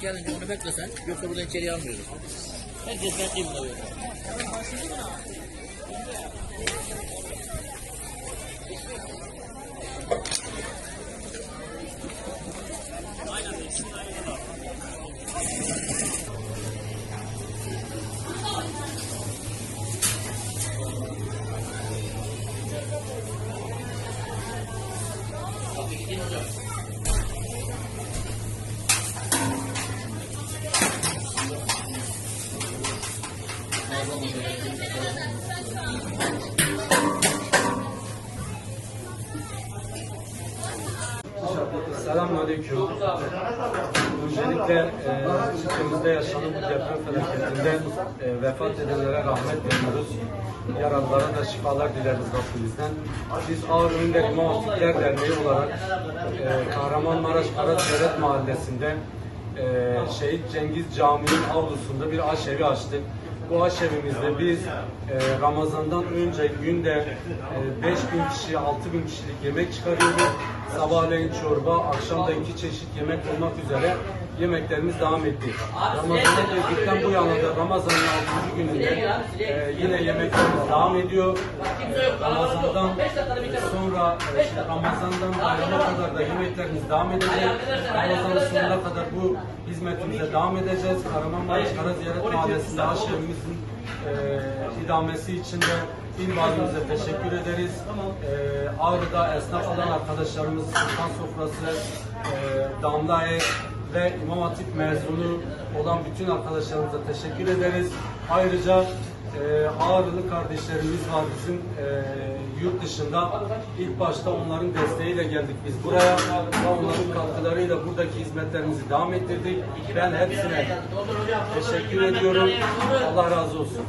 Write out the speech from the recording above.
Gelince onu beklesen yoksa burada içeriye almıyoruz. Herkes bekliyor bunu. Selamünaleyküm. Öncelikle e, ülkemizde yaşanan bu deprem felaketinde e, vefat edenlere rahmet diliyoruz. Yaralılara da şifalar dileriz Rabbimizden. Biz Ağrı Ünder İmam Derneği olarak e, Kahramanmaraş Karacaret Mahallesi'nde e, Şehit Cengiz Camii'nin avlusunda bir aşevi açtık. Bu aşevimizde biz e, Ramazan'dan önce günde e, 5 bin kişi, 6 bin kişilik yemek çıkarıyorduk. Sabahleyin çorba, akşam da iki çeşit yemek olmak üzere yemeklerimiz devam etti. Ramazan'a girdikten bu yana da Ramazan'ın 6. gününde e, yine yemeklerimiz devam ediyor. Ramazan'dan sonra e, Ramazan'dan bayrama kadar da yemeklerimiz devam edecek. Ramazan'ın sonuna kadar bu hizmetimize devam edeceğiz. Kahramanmaraş Kara Ziyaret Mahallesi'nde aşevimizin e, idamesi için de İl Valimize teşekkür ederiz. E, Ağrı'da esnaf olan arkadaşlarımız Sultan Sofrası, e, Damla Ev ve İmam Hatip mezunu olan bütün arkadaşlarımıza teşekkür ederiz. Ayrıca e, Ağrılı kardeşlerimiz var bizim e, yurt dışında. İlk başta onların desteğiyle geldik biz buraya ve onların katkılarıyla buradaki hizmetlerimizi devam ettirdik. Ben hepsine teşekkür ediyorum. Allah razı olsun.